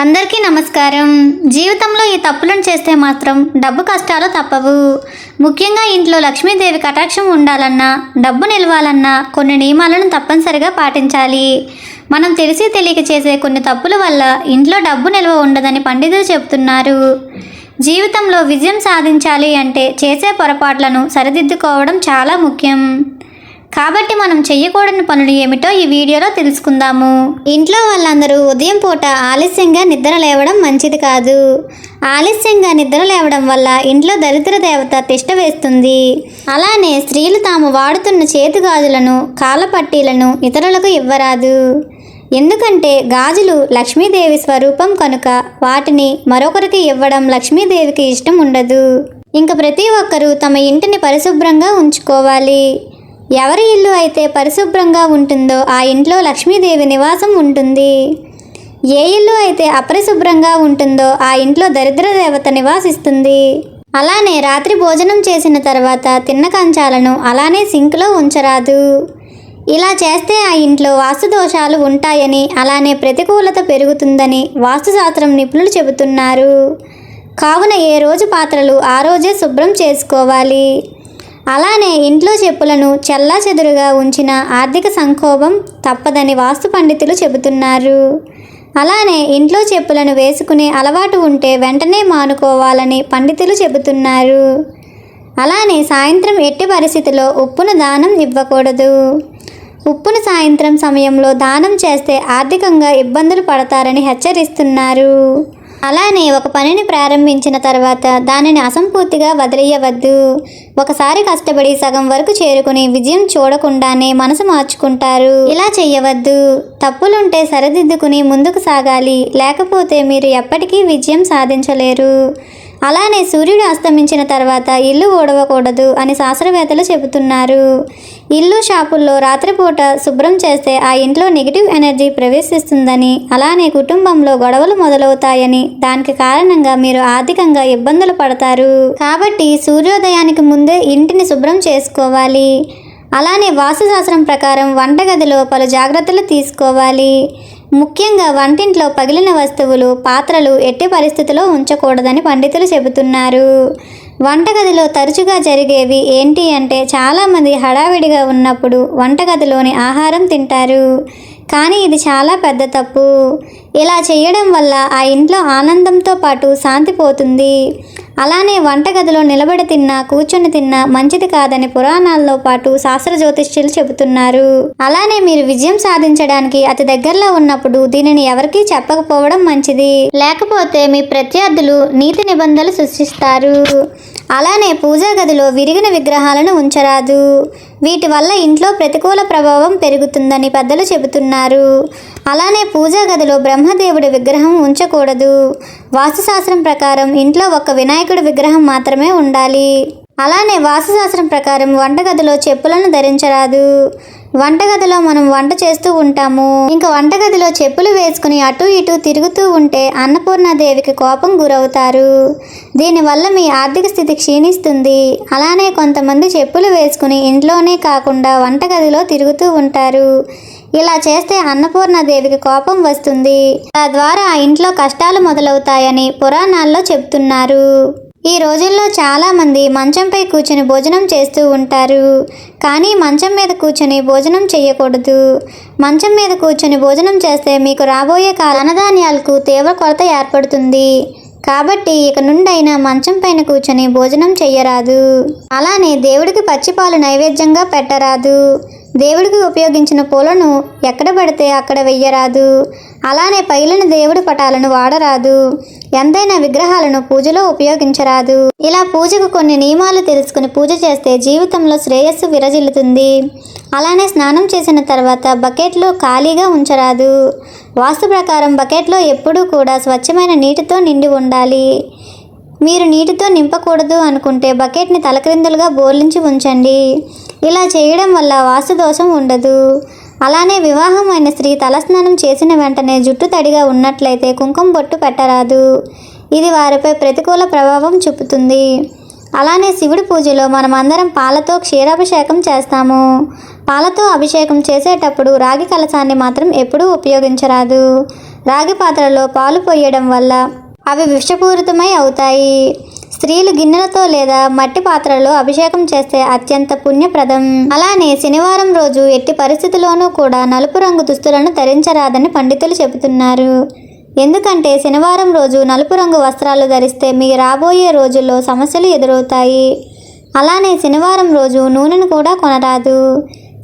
అందరికీ నమస్కారం. జీవితంలో ఈ తప్పులను చేస్తే మాత్రం డబ్బు కష్టాలు తప్పవు. ముఖ్యంగా ఇంట్లో లక్ష్మీదేవి కటాక్షం ఉండాలన్నా డబ్బు నిలవాలన్నా కొన్ని నియమాలను తప్పనిసరిగా పాటించాలి. మనం తెలిసి తెలియక చేసే కొన్ని తప్పుల వల్ల ఇంట్లో డబ్బు నిల్వ ఉండదని పండితులు చెబుతున్నారు. జీవితంలో విజయం సాధించాలి అంటే చేసే పొరపాట్లను సరిదిద్దుకోవడం చాలా ముఖ్యం. కాబట్టి మనం చెయ్యకూడని పనులు ఏమిటో ఈ వీడియోలో తెలుసుకుందాము. ఇంట్లో వాళ్ళందరూ ఉదయం పూట ఆలస్యంగా నిద్ర లేవడం మంచిది కాదు. ఆలస్యంగా నిద్ర లేవడం వల్ల ఇంట్లో దరిద్ర దేవత తిష్ట వేస్తుంది. అలానే స్త్రీలు తాము వాడుతున్న చేతి గాజులను కాలపట్టీలను ఇతరులకు ఇవ్వరాదు. ఎందుకంటే గాజులు లక్ష్మీదేవి స్వరూపం కనుక వాటిని మరొకరికి ఇవ్వడం లక్ష్మీదేవికి ఇష్టం ఉండదు. ఇంక ప్రతి ఒక్కరూ తమ ఇంటిని పరిశుభ్రంగా ఉంచుకోవాలి. ఎవరి ఇల్లు అయితే పరిశుభ్రంగా ఉంటుందో ఆ ఇంట్లో లక్ష్మీదేవి నివాసం ఉంటుంది. ఏ ఇల్లు అయితే అపరిశుభ్రంగా ఉంటుందో ఆ ఇంట్లో దరిద్ర దేవత నివాసిస్తుంది. అలానే రాత్రి భోజనం చేసిన తర్వాత తిన్న కంచాలను అలానే సింక్లో ఉంచరాదు. ఇలా చేస్తే ఆ ఇంట్లో వాస్తు దోషాలు ఉంటాయని అలానే ప్రతికూలత పెరుగుతుందని వాస్తుశాస్త్రం నిపుణులు చెబుతున్నారు. కావున ఏ రోజు పాత్రలు ఆ రోజే శుభ్రం చేసుకోవాలి. అలానే ఇంట్లో చెప్పులను చెల్లా చెదురుగా ఉంచిన ఆర్థిక సంక్షోభం తప్పదని వాస్తు పండితులు చెబుతున్నారు. అలానే ఇంట్లో చెప్పులను వేసుకునే అలవాటు ఉంటే వెంటనే మానుకోవాలని పండితులు చెబుతున్నారు. అలానే సాయంత్రం ఎట్టి పరిస్థితిలో ఉప్పును దానం ఇవ్వకూడదు. ఉప్పును సాయంత్రం సమయంలో దానం చేస్తే ఆర్థికంగా ఇబ్బందులు పడతారని హెచ్చరిస్తున్నారు. అలానే ఒక పనిని ప్రారంభించిన తర్వాత దానిని అసంపూర్తిగా వదిలేయవద్దు. ఒకసారి కష్టపడి సగం వరకు చేరుకుని విజయం చూడకుండానే మనసు మార్చుకుంటారు. ఇలా చేయవద్దు తప్పులుంటే సరిదిద్దుకుని ముందుకు సాగాలి. లేకపోతే మీరు ఎప్పటికీ విజయం సాధించలేరు. అలానే సూర్యుడు అస్తమించిన తర్వాత ఇల్లు ఓడవకూడదు అని శాస్త్రవేత్తలు చెబుతున్నారు. ఇల్లు షాపుల్లో రాత్రిపూట శుభ్రం చేస్తే ఆ ఇంట్లో నెగిటివ్ ఎనర్జీ ప్రవేశిస్తుందని అలానే కుటుంబంలో గొడవలు మొదలవుతాయని దానికి కారణంగా మీరు ఆర్థికంగా ఇబ్బందులు పడతారు. కాబట్టి సూర్యోదయానికి ముందే ఇంటిని శుభ్రం చేసుకోవాలి. అలానే వాస్తుశాస్త్రం ప్రకారం వంటగదిలో పలు జాగ్రత్తలు తీసుకోవాలి. ముఖ్యంగా వంటింట్లో పగిలిన వస్తువులు పాత్రలు ఎట్టి పరిస్థితిలో ఉంచకూడదని పండితులు చెబుతున్నారు. వంటగదిలో తరచుగా జరిగేవి ఏంటి అంటే చాలామంది హడావిడిగా ఉన్నప్పుడు వంటగదిలోని ఆహారం తింటారు. కానీ ఇది చాలా పెద్ద తప్పు. ఇలా చేయడం వల్ల ఆ ఇంట్లో ఆనందంతో పాటు శాంతి పోతుంది. అలానే వంటగదిలో నిలబడి తిన్నా కూర్చొని తిన్నా మంచిది కాదని పురాణాల్లో పాటు శాస్త్ర జ్యోతిష్యులు చెబుతున్నారు. అలానే మీరు విజయం సాధించడానికి అతి దగ్గరలో ఉన్నప్పుడు దీనిని ఎవరికీ చెప్పకపోవడం మంచిది. లేకపోతే మీ ప్రత్యర్థులు నీతి నిబంధనలు సృష్టిస్తారు. అలానే పూజా గదిలో విరిగిన విగ్రహాలను ఉంచరాదు. వీటి వల్ల ఇంట్లో ప్రతికూల ప్రభావం పెరుగుతుందని పెద్దలు చెబుతున్నారు. అలానే పూజా గదిలో బ్రహ్మదేవుడి విగ్రహం ఉంచకూడదు. వాస్తుశాస్త్రం ప్రకారం ఇంట్లో ఒక వినాయకుడి విగ్రహం మాత్రమే ఉండాలి. అలానే వాస్తుశాస్త్రం ప్రకారం వంటగదిలో చెప్పులను ధరించరాదు. వంటగదిలో మనం వంట చేస్తూ ఉంటాము. ఇంకా వంటగదిలో చెప్పులు వేసుకుని అటు ఇటు తిరుగుతూ ఉంటే అన్నపూర్ణాదేవికి కోపం గురవుతారు. దీనివల్ల మీ ఆర్థిక స్థితి క్షీణిస్తుంది. అలానే కొంతమంది చెప్పులు వేసుకుని ఇంట్లోనే కాకుండా వంటగదిలో తిరుగుతూ ఉంటారు. ఇలా చేస్తే అన్నపూర్ణాదేవికి కోపం వస్తుంది. తద్వారా ఆ ఇంట్లో కష్టాలు మొదలవుతాయని పురాణాల్లో చెప్తున్నారు. ఈ రోజుల్లో చాలామంది మంచంపై కూర్చొని భోజనం చేస్తూ ఉంటారు. కానీ మంచం మీద కూర్చొని భోజనం చేయకూడదు. మంచం మీద కూర్చొని భోజనం చేస్తే మీకు రాబోయే కాల ధనధాన్యాలకు తీవ్ర కొరత ఏర్పడుతుంది. కాబట్టి ఇక నుండైనా మంచం పైన కూర్చొని భోజనం చెయ్యరాదు. అలానే దేవుడికి పచ్చిపాలు నైవేద్యంగా పెట్టరాదు. దేవుడికి ఉపయోగించిన పూలను ఎక్కడ పడితే అక్కడ వెయ్యరాదు. అలానే పైలిన దేవుడి పటాలను వాడరాదు. ఎంతైనా విగ్రహాలను పూజలో ఉపయోగించరాదు. ఇలా పూజకు కొన్ని నియమాలు తెలుసుకుని పూజ చేస్తే జీవితంలో శ్రేయస్సు విరజిల్లుతుంది. అలానే స్నానం చేసిన తర్వాత బకెట్లో ఖాళీగా ఉంచరాదు. వాస్తు ప్రకారం బకెట్లో ఎప్పుడూ కూడా స్వచ్ఛమైన నీటితో నిండి ఉండాలి. మీరు నీటితో నింపకూడదు అనుకుంటే బకెట్ని తలక్రిందులుగా బోర్లించి ఉంచండి. ఇలా చేయడం వల్ల వాస్తు దోషం ఉండదు. అలానే వివాహమైన స్త్రీ తలస్నానం చేసిన వెంటనే జుట్టు తడిగా ఉన్నట్లయితే కుంకుమ బొట్టు పెట్టరాదు. ఇది వారిపై ప్రతికూల ప్రభావం చూపుతుంది. అలానే శివుడి పూజలో మనమందరం పాలతో క్షీరాభిషేకం చేస్తాము. పాలతో అభిషేకం చేసేటప్పుడు రాగి కలశాన్ని మాత్రం ఎప్పుడూ ఉపయోగించరాదు. రాగి పాత్రలో పాలు పోయడం వల్ల అవి విషపూరితమై అవుతాయి. స్త్రీలు గిన్నెలతో లేదా మట్టి పాత్రలో అభిషేకం చేస్తే అత్యంత పుణ్యప్రదం. అలానే శనివారం రోజు ఎట్టి పరిస్థితిలోనూ కూడా నలుపు రంగు దుస్తులను ధరించరాదని పండితులు చెబుతున్నారు. ఎందుకంటే శనివారం రోజు నలుపు రంగు వస్త్రాలు ధరిస్తే మీ రాబోయే రోజుల్లో సమస్యలు ఎదురవుతాయి. అలానే శనివారం రోజు నూనెను కూడా కొనరాదు.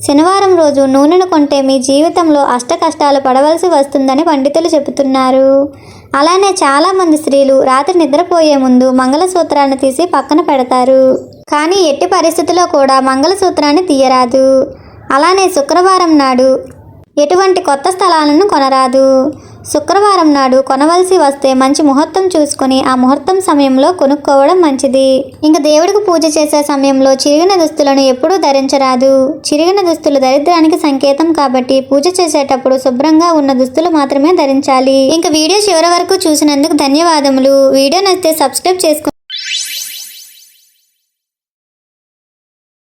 శనివారం రోజు నూనెను కొంటే మీ జీవితంలో అష్ట కష్టాలు పడవలసి వస్తుందని పండితులు చెబుతున్నారు. అలానే చాలామంది స్త్రీలు రాత్రి నిద్రపోయే ముందు మంగళసూత్రాన్ని తీసి పక్కన పెడతారు. కానీ ఎట్టి పరిస్థితిలో కూడా మంగళసూత్రాన్ని తీయరాదు. అలానే శుక్రవారం నాడు ఎటువంటి కొత్త స్థలాలను కొనరాదు. శుక్రవారం నాడు కొనవలసి వస్తే మంచి ముహూర్తం చూసుకుని ఆ ముహూర్తం సమయంలో కొనుక్కోవడం మంచిది. ఇంకా దేవుడికి పూజ చేసే సమయంలో చిరిగిన దుస్తులను ఎప్పుడూ ధరించరాదు. చిరిగిన దుస్తులు దరిద్రానికి సంకేతం కాబట్టి పూజ చేసేటప్పుడు శుభ్రంగా ఉన్న దుస్తులు మాత్రమే ధరించాలి. ఇంకా వీడియో చివరి వరకు చూసినందుకు ధన్యవాదములు. వీడియో నచ్చితే సబ్స్క్రైబ్ చేసుకోండి